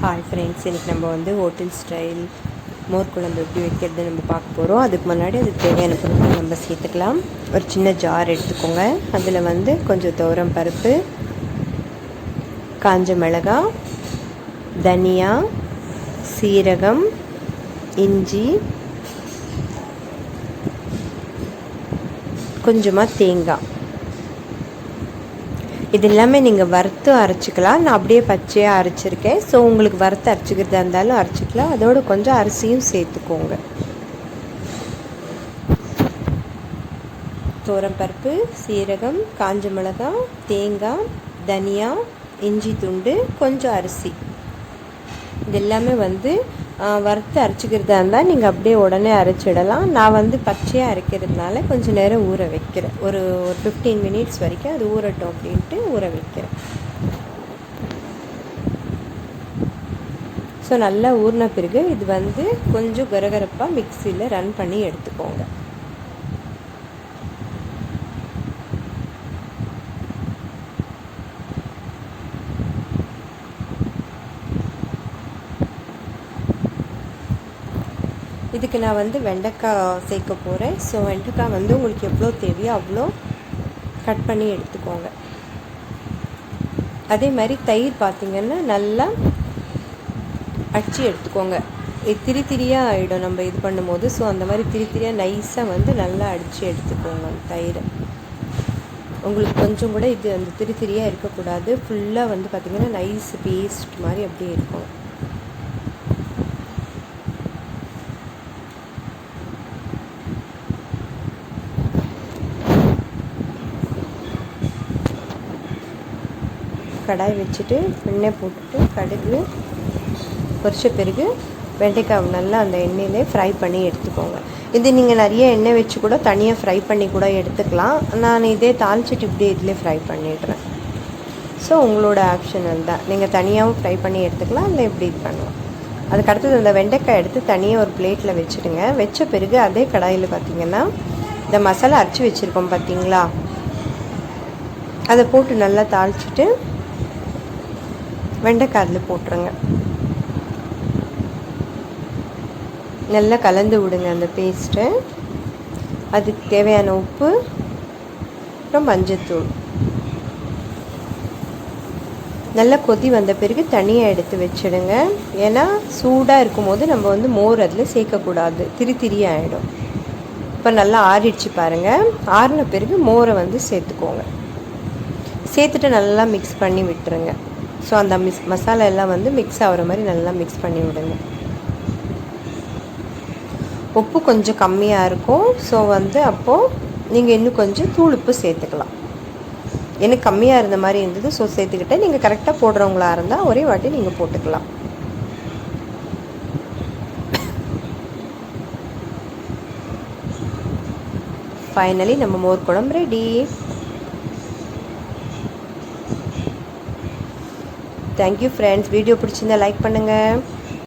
Hi friends இன்றைக்கி நம்ம வந்து ஹோட்டல் ஸ்டைல் மோர் குழம்பு எப்படி வைக்கிறது நம்ம பார்க்க போகிறோம் அதுக்கு முன்னாடி அதுக்கு தேவையான பொருட்கள் நம்ம சேர்த்துக்கலாம். ஒரு சின்ன ஜார் எடுத்துக்கோங்க. அதில் வந்து கொஞ்சம் துவரம் பருப்பு காஞ்ச மிளகா தனியா சீரகம் இஞ்சி கொஞ்சமாக தேங்காய். இது எல்லாமே நீங்கள் வறுத்து அரைச்சிக்கலாம். நான் அப்படியே பச்சையாக அரைச்சிருக்கேன். ஸோ உங்களுக்கு வறுத்து அரைச்சிக்கிறதா இருந்தாலும் அரைச்சிக்கலாம். அதோட கொஞ்சம் அரிசியும் சேர்த்துக்கோங்க. பருப்பு சீரகம் காஞ்ச மிளகாய் தேங்காய் தனியா இஞ்சி துண்டு கொஞ்சம் அரிசி. இது எல்லாமே வந்து வறுத்து அரைச்சிக்கிறதா இருந்தால் நீங்கள் அப்படியே உடனே அரைச்சிடலாம். நான் வந்து பச்சையாக அரைக்கிறதுனால கொஞ்சம் நேரம் ஊற வைக்கிறேன். ஒரு ஒரு ஃபிஃப்டீன் மினிட்ஸ் வரைக்கும் அது ஊறட்டும் அப்படின்ட்டு ஊற வைக்கிறேன். ஸோ நல்லா ஊறின பிறகு இது வந்து கொஞ்சம் கரகரப்பாக மிக்சியில் ரன் பண்ணி எடுத்துக்கோங்க. இதுக்கு நான் வந்து வெண்டைக்காய் சேர்க்க போகிறேன் ஸோ வெண்டைக்காய் வந்து உங்களுக்கு எவ்வளோ தேவையோ அவ்வளோ கட் பண்ணி எடுத்துக்கோங்க. அதே மாதிரி தயிர் பார்த்திங்கன்னா நல்லா அடித்து எடுத்துக்கோங்க. திரி திரியாக ஆகிடும் நம்ம இது பண்ணும்போது. ஸோ அந்த மாதிரி திரி திரியாக நைஸாக வந்து நல்லா அடித்து எடுத்துக்கோங்க தயிரை. உங்களுக்கு கொஞ்சம் கூட இது அந்த திரி திரியாக இருக்கக்கூடாது. ஃபுல்லாக வந்து பார்த்திங்கன்னா நைஸ் பேஸ்ட் மாதிரி அப்படியே இருக்கும். கடாய் வச்சுட்டு எண்ணெய் போட்டுட்டு கடுகு பொரிச்ச பிறகு வெண்டைக்காய் நல்லா அந்த எண்ணெயிலே ஃப்ரை பண்ணி எடுத்துக்கோங்க. இது நீங்கள் நிறைய எண்ணெய் வச்சு கூட தனியாக ஃப்ரை பண்ணி கூட எடுத்துக்கலாம். நான் இதே தாளிச்சிட்டு இப்படி இதிலே ஃப்ரை பண்ணிடுறேன். ஸோ உங்களோட ஆப்ஷனல் தான் நீங்கள் தனியாகவும் ஃப்ரை பண்ணி எடுத்துக்கலாம் இல்லை இப்படி இது பண்ணலாம். அதுக்கு அடுத்தது அந்த வெண்டைக்காய் எடுத்து தனியாக ஒரு பிளேட்டில் வச்சுடுங்க. வச்ச பிறகு அதே கடாயில் பார்த்திங்கன்னா இந்த மசாலா அரைச்சி வச்சுருக்கோம் பார்த்தீங்களா அதை போட்டு நல்லா தாளிச்சிட்டு வெண்டைக்காய் அதில் போட்டுருங்க. நல்லா கலந்து விடுங்க அந்த பேஸ்ட்டு அதுக்கு தேவையான உப்பு அப்புறம் மஞ்சத்தூள். நல்லா கொதி வந்த பிறகு தனியாக எடுத்து வச்சிடுங்க. ஏன்னா சூடாக இருக்கும்போது நம்ம வந்து மோர் அதில் சேர்க்கக்கூடாது. திரி திரி ஆகிடும் இப்போ நல்லா ஆறிடுச்சு பாருங்கள் ஆறின பிறகு மோரை வந்து சேர்த்துக்கோங்க. சேர்த்துட்டு நல்லா மிக்ஸ் பண்ணி விட்டுருங்க. ஸோ அந்த மிஸ் மசாலா எல்லாம் வந்து மிக்ஸ் ஆகிற மாதிரி நல்லா மிக்ஸ் பண்ணி விடுங்க. உப்பு கொஞ்சம் கம்மியாக இருக்கும். ஸோ வந்து அப்போது நீங்கள் இன்னும் கொஞ்சம் தூள் உப்பு சேர்த்துக்கலாம். எனக்கு கம்மியாக இருந்த மாதிரி இருந்தது. ஸோ சேர்த்துக்கிட்டேன். நீங்கள் கரெக்டாக போடுறவங்களா இருந்தால் ஒரே வாட்டி நீங்கள் போட்டுக்கலாம். ஃபைனலி நம்ம மோர் குழம்பு ready thank you friends video பிடிச்சிருந்தா லைக் பண்ணுங்கள்